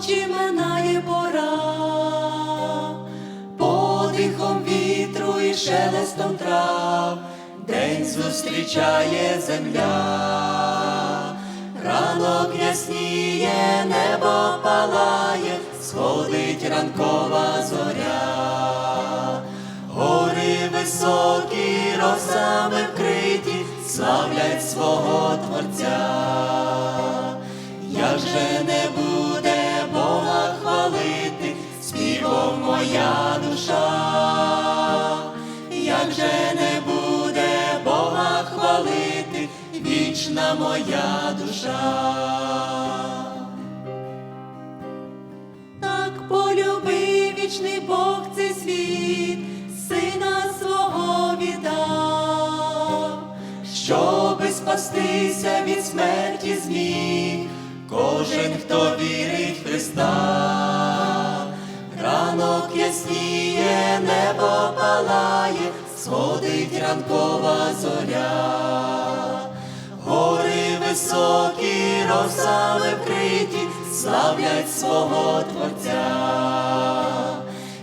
ночі минає пора, подихом вітру і шелестом трав, день зустрічає земля, ранок ясніє, небо палає, сходить ранкова зоря, гори високі, росами вкриті, славлять свого Творця. Співом моя душа, як же не буде Бога хвалити, вічна моя душа. Так полюбив вічний Бог цей світ, сина свого віддав, щоби спастися від смерті зміг, кожен, хто вірить палає, сходить ранкова зоря. Гори високі, росами вкриті, славлять свого Творця.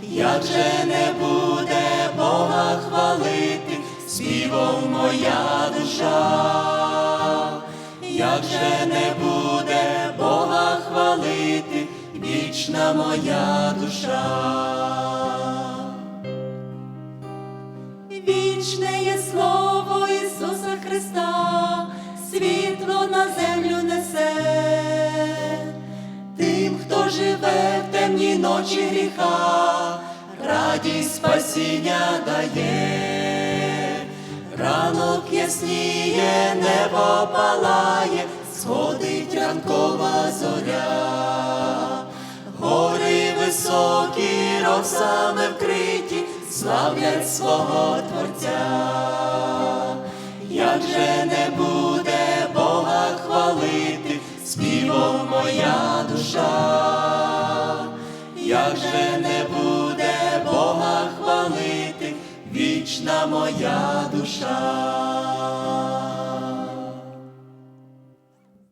Як же не буде Бога хвалити, співом моя душа, як же не буде Бога хвалити, вічна моя душа. Вічне є слово Ісуса Христа, світло на землю несе, тим, хто живе в темній ночі гріха, радість спасіння дає, ранок ясніє, небо палає, сходить ранкова зоря. Гори високі, росами вкриті, славлять свого Творця. Як же не буде Бога хвалити, співом моя душа, як же не буде Бога хвалити, вічна моя душа.